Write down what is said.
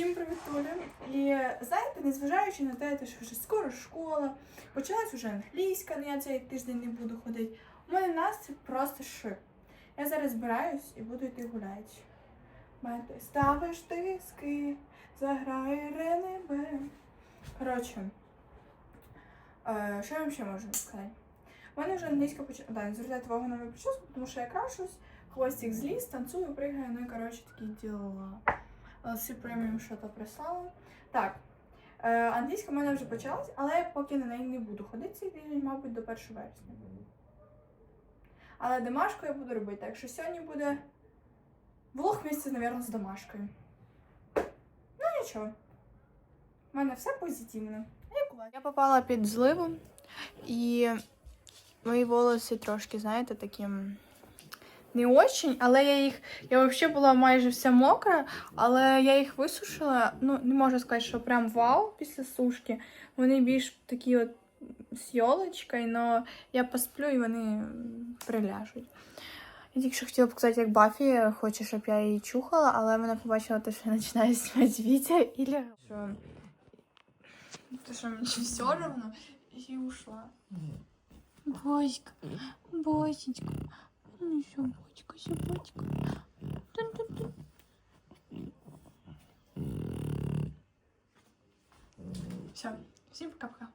Всім привіт, Оля. І знаєте, незважаючи на те, що вже скоро школа, почалась вже англійська, але я цей тиждень не буду ходити. У мене настрій просто шик. Я зараз збираюсь і буду йти гуляти. Знаєте, ставиш тиски, заграє ренебе. Коротше, е, що я вам ще можу сказати? У мене вже англійська почала. Да, не звертайте увагу на мою прическу, тому що я крашусь, хвостик зліз, танцую, пригаю, ну і коротше такі діла. LC Premium що-то прислала. Так. Е, англійська в мене вже почалась, але я поки на неї не буду ходити цей мабуть, до 1 вересня. Але домашку я буду робити. Так що сьогодні буде влог місяця, мабуть, з домашкою. Ну нічого. У мене все позитивно. Я попала під зливу, і мої волоси трошки, знаєте, таким не очень, але я їх. Я взагалі була майже вся мокра, але я їх висушила. Ну, не можу сказати, що прям вау після сушки. Вони більш такі от з йолочкою, але я посплю і вони приляжуть. Я тільки що хотіла показати, як Бафі хоче, щоб я її чухала, але вона побачила те, що я починаю знімати відео і лягла. Що... Те, що мені все одно, і ушла. Боська, Босечка. Ну, собачка, собачка. Тун-тун-тун. Все, всем пока-пока.